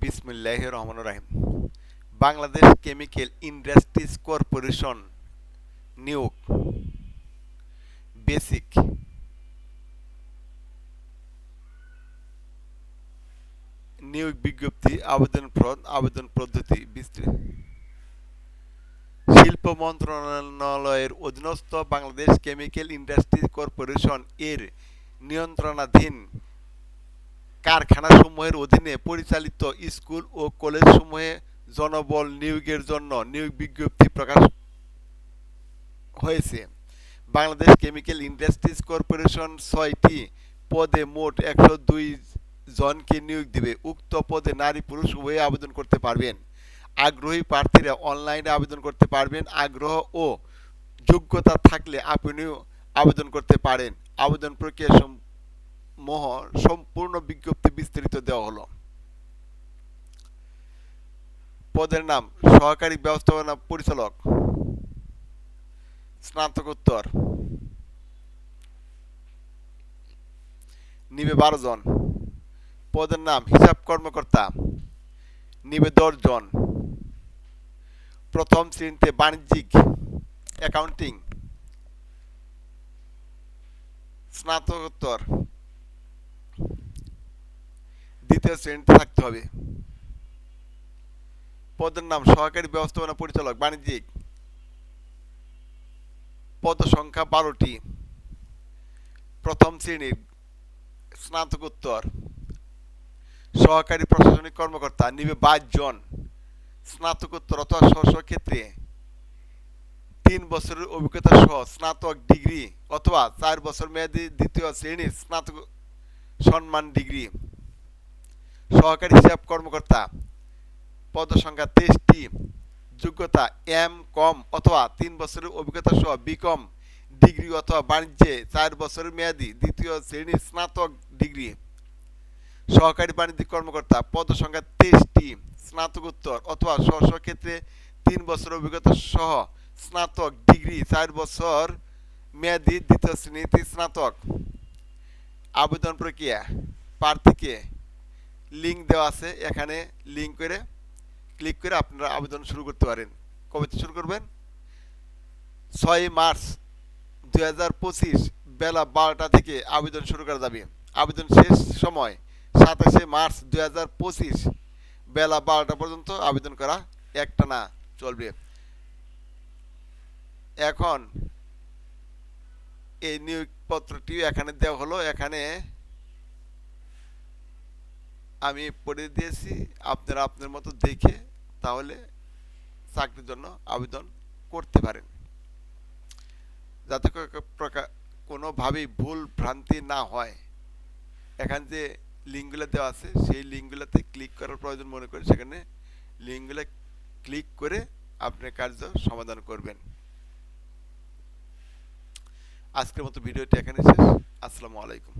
বিসমুল্লাহ রহমান রাহিম। বাংলাদেশ কেমিক্যাল ইন্ডাস্ট্রিজ কর্পোরেশন নিয়োগ। বেসিক। নিয়োগ বিজ্ঞপ্তি, আবেদন আবেদন পদ্ধতি শিল্প মন্ত্রণালয়ের অধীনস্থ বাংলাদেশ কেমিক্যাল ইন্ডাস্ট্রিজ কর্পোরেশন এর নিয়ন্ত্রণাধীন কারখানাসমূহের অধীনে পরিচালিত স্কুল ও কলেজসমূহে জনবল নিয়োগের জন্য নিয়োগ বিজ্ঞপ্তি প্রকাশ হয়েছে। বাংলাদেশ কেমিক্যাল ইন্ডাস্ট্রিজ কর্পোরেশন ছয়টি পদে মোট একশো দুই জনকে নিয়োগ দিবে। উক্ত পদে নারী পুরুষ উভয়ে আবেদন করতে পারবেন। আগ্রহী প্রার্থীরা অনলাইনে আবেদন করতে পারবেন। আগ্রহ ও যোগ্যতা থাকলে আপনিও আবেদন করতে পারেন। আবেদন প্রক্রিয়া মহ সম্পূর্ণ বিজ্ঞপ্তি বিস্তারিত দেওয়া হলো। পদের নাম, সহকারী ব্যবস্থাপনা পরিচালক। স্নাতকোত্তর। নিবে বারো জন। পদের নাম, হিসাব কর্মকর্তা। নিবে দশ জন। প্রথম শ্রেণীতে বাণিজ্যিক, অ্যাকাউন্টিং। স্নাতকোত্তর। দ্বিতীয় শ্রেণীতে থাকতে হবে। পদের নাম, সহকারী ব্যবস্থাপনা পরিচালক, বাণিজ্যিক। পদ সংখ্যা বারোটি। প্রথম শ্রেণির স্নাতকোত্তর সহকারী প্রশাসনিক কর্মকর্তা, নিবে বাইশ জন। স্নাতকোত্তর অথবা স্ব ক্ষেত্রে। তিন বছরের অভিজ্ঞতা সহ স্নাতক ডিগ্রি অথবা চার বছর মেয়াদী দ্বিতীয় শ্রেণির স্নাতক সম্মান ডিগ্রি। সহকারী হিসাব কর্মকর্তা পদ সংখ্যা তেইশটি, যোগ্যতা এম, কম অথবা তিন বছরের অভিজ্ঞতা সহ বিকম ডিগ্রি অথবা বাণিজ্যে চার বছরের মেয়াদী দ্বিতীয় শ্রেণির স্নাতক ডিগ্রি। সহকারী বাণিজ্যিক কর্মকর্তা পদ সংখ্যা তেইশটি, স্নাতকোত্তর অথবা স্ব ক্ষেত্রে তিন বছর অভিজ্ঞতা সহ স্নাতক ডিগ্রি, চার বছর মেয়াদী দ্বিতীয় শ্রেণীতে স্নাতক। আবেদন প্রক্রিয়া, প্রার্থীকে লিঙ্ক দেওয়া আছে, এখানে লিঙ্ক করে ক্লিক করে আপনারা আবেদন শুরু করতে পারেন। কবে শুরু করবেন? ছয় মার্চ দু হাজার পঁচিশ বেলা বারোটা থেকে আবেদন শুরু করা যাবে। আবেদন শেষ সময় সাতাশে মার্চ দু হাজার পঁচিশ বেলা বারোটা পর্যন্ত আবেদন করা একটা না চলবে। এখন এই নিয়োগপত্রটি এখানে দেওয়া হলো। এখানে আমি পড়ে দিয়েছি, আপনারা আপনার মতো দেখে তাহলে চাকরির জন্য আবেদন করতে পারেন। যাতে প্রকার কোনোভাবেই ভুল ভ্রান্তি না হয়। এখান যে লিঙ্কগুলো দেওয়া আছে, সেই লিঙ্কগুলোতে ক্লিক করার প্রয়োজন মনে করে সেখানে লিঙ্কগুলো ক্লিক করে আপনি কার্য সমাধান করবেন। আজকের মতো ভিডিওটি এখানে শেষ। আসসালামু আলাইকুম।